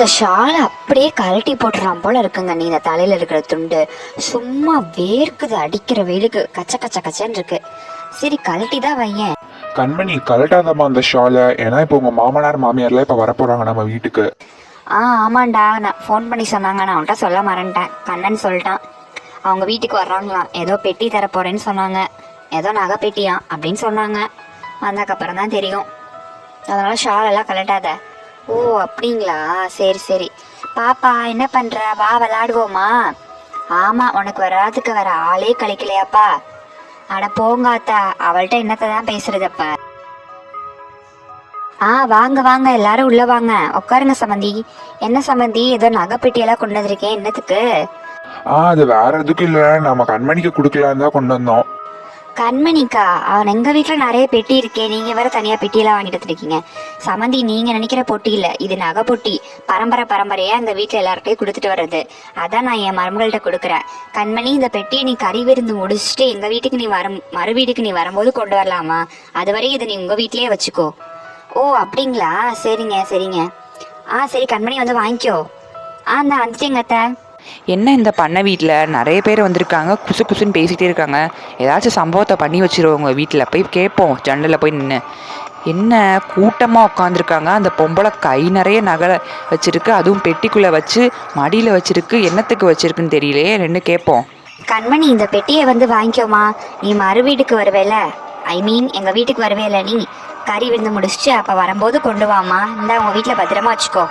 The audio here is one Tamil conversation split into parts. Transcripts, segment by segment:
இந்த ஷாலை அப்படியே கழட்டி போட்டுறான் போல இருக்குங்க. நீ இந்த தலையில இருக்கிற துண்டு. சும்மா வேர்க்குது அடிக்கிற வெயிலுக்கு. கச்ச கச்ச கச்சன்னு இருக்கு. சரி கழட்டி தான் வையேன். கண்மணி கலட்டாதம்மா அந்த ஷாலை. ஏன்னா இப்போ உங்க மாமனார் மாமியார்லாம் இப்போ வரப்போறாங்க நம்ம வீட்டுக்கு. ஆ ஆமாண்டா. நான் ஃபோன் பண்ணி சொன்னாங்க. நான் அவன்கிட்ட சொல்ல மறந்துட்டேன். கண்ணன் சொல்லிட்டான். அவங்க வீட்டுக்கு வர்றாங்களாம். ஏதோ பெட்டி தர போறேன்னு சொன்னாங்க. ஏதோ நகை பெட்டியா அப்படின்னு சொன்னாங்க. வந்ததுக்கப்புறம் தான் தெரியும். அதனால ஷால் எல்லாம் கலட்டாத ஓ அப்படிங்களா? சரி சரி. பாப்பா என்ன பண்ற? வா விளாடுவோமா ஆமா உனக்கு வராதுக்கு வர ஆளே கழிக்கலையாப்பா அட போங்காத்தா அவள்கிட்ட என்னத்தை தான் பேசுறது ஆ வாங்க வாங்க. எல்லாரும் உள்ள வாங்க. உட்காருங்க சம்மந்தி என்ன சம்மந்தி ஏதோ நகைப்பெட்டியெல்லாம் கொண்டு வந்திருக்கேன். என்னத்துக்கு? ஆ அது வேற எதுக்கும் இல்லை. நம்ம கண்மணிக்கு கொடுக்கலான்னு தான் கொண்டு வந்தோம். கண்மணிக்கா? அவன் எங்க வீட்டில் நிறைய பெட்டி இருக்கே. நீங்க வேற தனியா பெட்டியெல்லாம் வாங்கிட்டு வந்துருக்கீங்க. சமந்தி நீங்க நினைக்கிற பொட்டி இல்ல. இது நகை பொட்டி. பரம்பரை பரம்பரையா இந்த வீட்டில் எல்லார்ட்டையும் கொடுத்துட்டு வர்றது. அதான் நான் என் மருமகள்கிட்ட கொடுக்குறேன். கண்மணி இந்த பெட்டியை நீ கறி விருந்து முடிச்சுட்டு எங்க வீட்டுக்கு நீ வரும் மறு வீட்டுக்கு நீ வரும்போது கொண்டு வரலாமா? அதுவரை இதை நீ உங்க வீட்லயே வச்சுக்கோ. ஓ அப்படிங்களா? சரிங்க சரிங்க. ஆ சரி கண்மணி வந்து வாங்கிக்கோ. ஆ நான் வந்துட்டேங்க அத்தை. என்ன இந்த பண்ணை வீட்டில் நிறைய பேர் வந்திருக்காங்க குசு குசுன்னு பேசிகிட்டே இருக்காங்க. ஏதாச்சும் சம்பவத்தை பண்ணி வச்சிருவோங்க வீட்டில் போய் கேட்போம் ஜன்னலில் போய் நின்று என்ன கூட்டமாக உட்காந்துருக்காங்க அந்த பொம்பளை கை நிறைய நகை வச்சுருக்கு. அதுவும் பெட்டிக்குள்ளே வச்சு மடியில் வச்சுருக்கு. என்னத்துக்கு வச்சுருக்குன்னு தெரியலையே. ரெண்டு கேட்போம். கண்மணி இந்த பெட்டியை வந்து வாங்கிக்கோமா? நீ மறு வீட்டுக்கு வருவேல. ஐ மீன் எங்கள் வீட்டுக்கு வருவேல நீ. கறி விருந்து முடிச்சுட்டு அப்போ வரும்போது கொண்டு வாமா இந்த உங்கள் வீட்டில் பத்திரமா வச்சுக்கோ.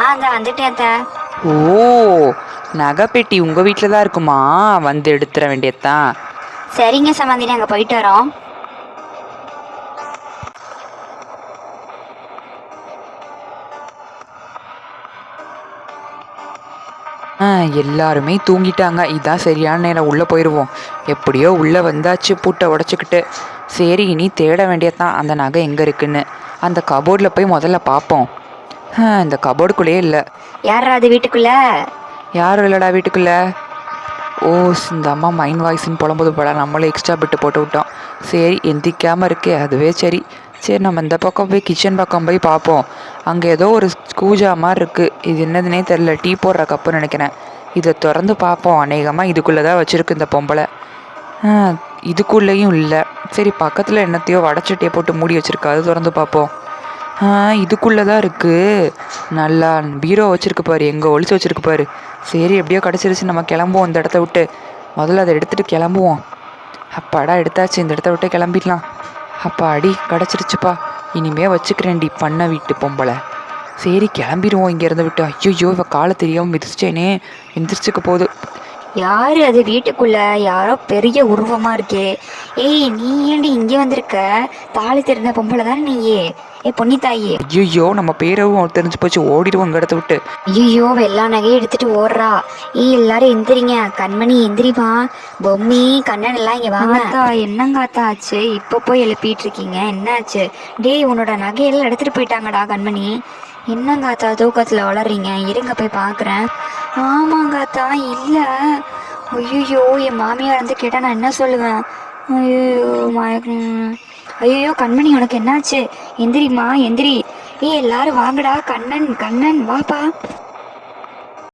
ஆ இந்த வந்துட்டேன் அத்தை. ஓ நகை பெட்டி உங்கள் வீட்டில் தான் இருக்குமா? வந்து எடுத்துட வேண்டியதுதான். சரிங்க சம்பந்தி நாங்க போயிட்டு வரோம். எல்லாருமே தூங்கிட்டாங்க. இதான் சரியான நேரம். உள்ளே போயிடுவோம் எப்படியோ உள்ளே வந்தாச்சு பூட்டை உடச்சிக்கிட்டு. சரி இனி தேட வேண்டியதுதான். அந்த நகை எங்கே இருக்குன்னு. அந்த கபோர்டில் போய் முதல்ல பார்ப்போம். இந்த கபோர்டுக்குள்ளேயே இல்லை. யாரா அது வீட்டுக்குள்ள? யாரும் இல்லைடா வீட்டுக்குள்ளே? ஓ இந்த அம்மா மைண்ட் வாய்ஸ்ன்னு புலம்புது போல. நம்மளும் எக்ஸ்ட்ரா பிட்டு போட்டு விட்டோம். சரி எந்திக்காமல் இருக்கே. அதுவே சரி. சரி நம்ம இந்த பக்கம் போய் கிச்சன் பக்கம் போய் பார்ப்போம். அங்கே ஏதோ ஒரு கூஜா மாதிரி இருக்குது இது என்னதுன்னே தெரில டீ போடுற கப்புன்னு நினைக்கிறேன். இதை திறந்து பார்ப்போம். அநேகமாக இதுக்குள்ளே தான் வச்சுருக்கு இந்த பொம்பளை. இதுக்குள்ளேயும் இல்லை. சரி பக்கத்தில் என்னத்தையோ வடச்சட்டியை போட்டு மூடி வச்சிருக்கு. அது திறந்து பார்ப்போம். இதுக்குள்ளே தான் இருக்குது நல்லா பீரோ வச்சுருக்கு பாரு எங்கே ஒழிச்சு வச்சுருக்கு பாரு. சரி எப்படியோ கிடச்சிருச்சு நம்ம கிளம்புவோம் இந்த இடத்த விட்டு. முதல்ல அதை எடுத்துகிட்டு கிளம்புவோம். அப்பாடா எடுத்தாச்சு இந்த இடத்த விட்டு கிளம்பிடலாம். அப்பா அடி கிடச்சிருச்சுப்பா. இனிமே வச்சுக்கிறேன்டி பண்ண வீட்டு பொம்பளை. சரி கிளம்பிடுவோம் இங்கேருந்து விட்டு. ஐயோ இவ காலை தெரியாமல் மிதிச்சேனே எந்திரிச்சுக்க போகுது யார் அது வீட்டுக்குள்ளே? யாரோ பெரிய உருவமாக இருக்கே. ஏய் நீ ஏண்டி இங்க வந்திருக்க? தாலி தெரிந்த பொம்பளை தானே நீயே? ஏ பொன்னி தாயே ஐயோ நம்ம பேரவும் தெரிஞ்சு போச்சு ஓடிடுவோம் இங்க இடத்த விட்டு. ஐயோ எல்லா நகையும் எடுத்துட்டு ஓடுறா. ஏய் எல்லாரும் எந்திரிங்க. கண்மணி எந்திரிமா பொம்மி கண்ணன் எல்லாம் இங்க வாங்க. என்னங்காத்தா ஆச்சு? இப்ப போய் எழுப்பிட்டு இருக்கீங்க. என்னாச்சு டேய் உன்னோட நகையெல்லாம் எடுத்துட்டு போயிட்டாங்கடா கண்மணி. என்னங்காத்தா தூக்கத்துல வளர்றீங்க? இருங்க போய் பாக்குறேன். ஆமாங்காத்தா இல்ல. ஐயோ என் மாமியார் வந்து கேட்டா நான் என்ன சொல்லுவேன்? ஐயோ மயக்கம். ஐயோ கண்மணி உனக்கு என்னாச்சு? எந்திரிம்மா எந்திரி. ஏய் எல்லாரும் வாங்கடா கண்ணன் கண்ணன் வாப்பா.